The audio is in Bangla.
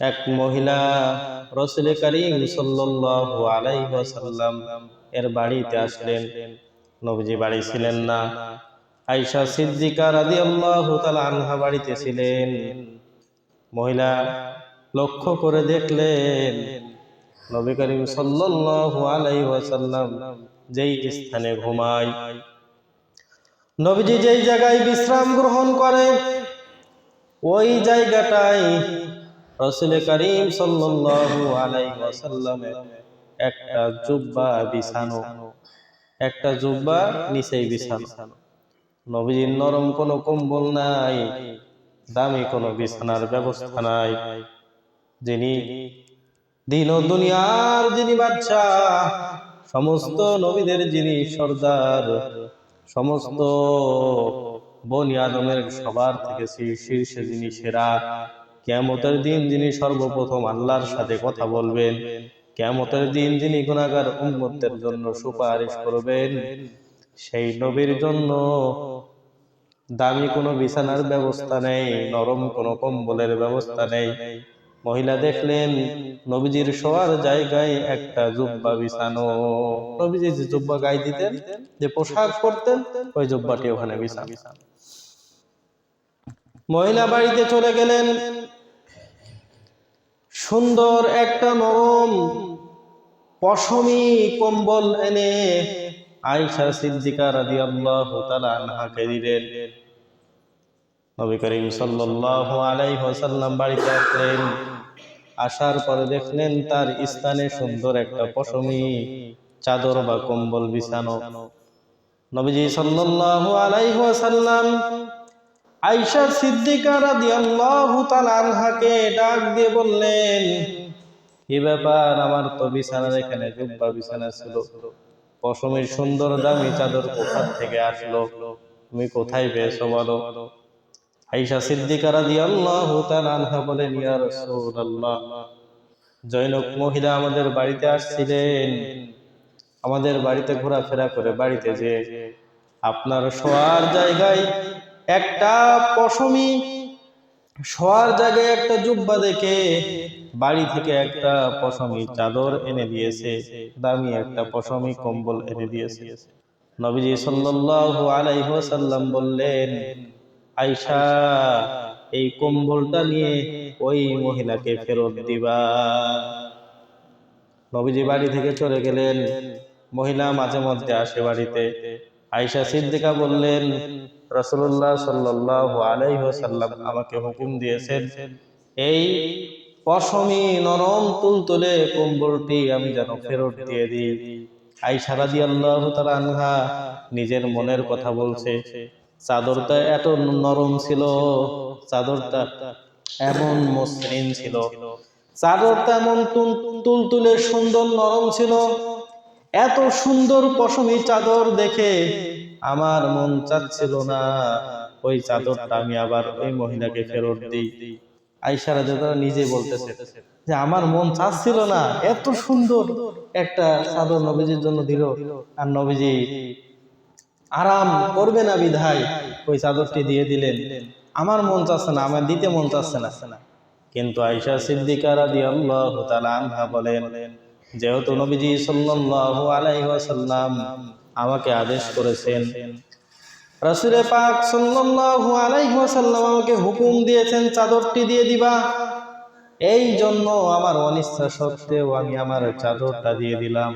এক মহিলা রসুল করিম সাল্লাল্লাহু আলাইহি ওয়াসাল্লাম এর বাড়িতে আসলেন। নবজি বাড়ি ছিলেন না। আয়েশা সিদ্দিকা রাদিয়াল্লাহু তাআলা আনহা বাড়িতে ছিলেন। মহিলা লক্ষ্য করে দেখলেন, নবী করিম সাল্লাল্লাহু আলাইহি ওয়াসাল্লাম যেই স্থানে ঘুমায়। নবীজি যেই জায়গায় বিশ্রাম গ্রহণ করে, ওই জায়গাটায় একটা জুব্বা একটা জুব্বা নিচেই বিছানো। নবীজির নরম কোনো কম্বল নাই, দামি কোনো বিছানার ব্যবস্থা নাই। যিনি দিন দুনিয়ার যিনি বাচ্চা সমস্ত নবীদের যিনি সর্দার, সমস্ত বনি আদমের সবার থেকে শীর্ষে যিনি সেরা কেমতের দিন যিনি সর্বপ্রথম আল্লাহর সাথে কথা বলবেন কেমতের দিন যিনি গুণাগার উম্মতের জন্য সুপারিশ করবেন, সেই নবীর জন্য দামি কোনো বিছানার ব্যবস্থা নেই, নরম কোনো কম্বলের ব্যবস্থা নেই। মহিলা দেখলেন নবীজির শোয়ার জায়গায় একটা জুব্বা বিছানো। নবীজি যে জুব্বা গায়ে দিতেন, যে পোশাক পরতেন, ওই জুব্বাটি ওখানে বিছানো। মহিলা বাড়িতে চলে গেলেন সুন্দর একটা নরম পশমি কম্বল এনে আয়েশা সিদ্দিকা রাদিয়াল্লাহু আল্লাহ আনহাকে দিলেন। নবী করিম সাল্লাল্লাহু আলাইহি ওয়াসাল্লাম বাড়িতে আসলেন। আসার পরে দেখলেন তার স্থানে সুন্দর একটা পশমি, চাদর বা কম্বল বিছানো। নবীজি সাল্লাল্লাহু আলাইহি ওয়াসাল্লাম আয়েশা সিদ্দিকা রাদিয়াল্লাহু তাআলা আনহাকে ডাক দিয়ে বললেন, কি ব্যাপার? আমার তো বিছানার এখানে জুব্বা বিছানা ছিল। পশমের সুন্দর দামি চাদর কোথার থেকে আসলো? তুমি কোথায় পেয়েছ বলো? আয়েশা সিদ্দিকা রাদিয়াল্লাহু তাআলা আনহা বলেন, ইয়া রাসূলুল্লাহ জৈনক মহিলা আমাদের বাড়িতে আসছিলেন। আমাদের বাড়িতে ঘোরাফেরা করে বাড়িতে যে আপনার শোয়ার জায়গায় একটা পশমি শোয়ার জায়গায় একটা জুব্বা দেখে বাড়ি থেকে একটা পশমি চাদর এনে দিয়েছে, দামি একটা পশমি কম্বল এনে দিয়েছে। নবীজি সাল্লাল্লাহু আলাইহি ওয়াসাল্লাম বললেন, আয়শা, এই কম্বলটা নিয়ে ওই মহিলাকে ফেরত দিবা। নবীজি বাড়ি থেকে চলে গেলেন। মহিলা মাঝে মধ্যে আসে বাড়িতে। আয়শা সিদ্দিকা বললেন রসুল্লাহ সাল্লাল্লাহু আলাইহি ওয়াসাল্লাম আমাকে হুকুম দিয়েছেন, এই পশমি নরম তুলতুলে কম্বলটি আমি যেন ফেরত দিয়ে দিই। আয়শা রাদিয়াল্লাহু আল্লাহ আনহা নিজের মনের কথা বলছে, চাদরটা এত নরম ছিল, চাদরটা এমন মসৃণ ছিল, চাদরটা এমন তুল- তুলতুলে সুন্দর নরম ছিল এত সুন্দর পশমি চাদর দেখে আমার মন চাচ্ছিল না। ওই চাদরটা আমি আবার ওই মহিলাকে ফেরত দিই। আইসারা নিজে বলতেছে যে, আমার মন চাচ্ছিল না, এত সুন্দর একটা চাদর নবীজির জন্য দিল। আর নবীজি, আরাম করবে না বিধায় ওই চাদরটি দিয়ে দিলেন। আমার মন চাচ্ছে না, আমার দিতে মন চাচ্ছে না। কিন্তু আয়েশা সিদ্দিকা রাদিয়াল্লাহু তাআলা আনহা বলেন যেহেতু নবীজি সাল্লাম আমাকে আদেশ করেছেন রসুরে পাক সাল্লাল্লাহু আলাইহি ওয়াসাল্লাম আমাকে হুকুম দিয়েছেন, চাদরটি দিয়ে দিবা। এই জন্য আমার অনিচ্ছা সত্ত্বেও আমি আমার চাদরটা দিয়ে দিলাম।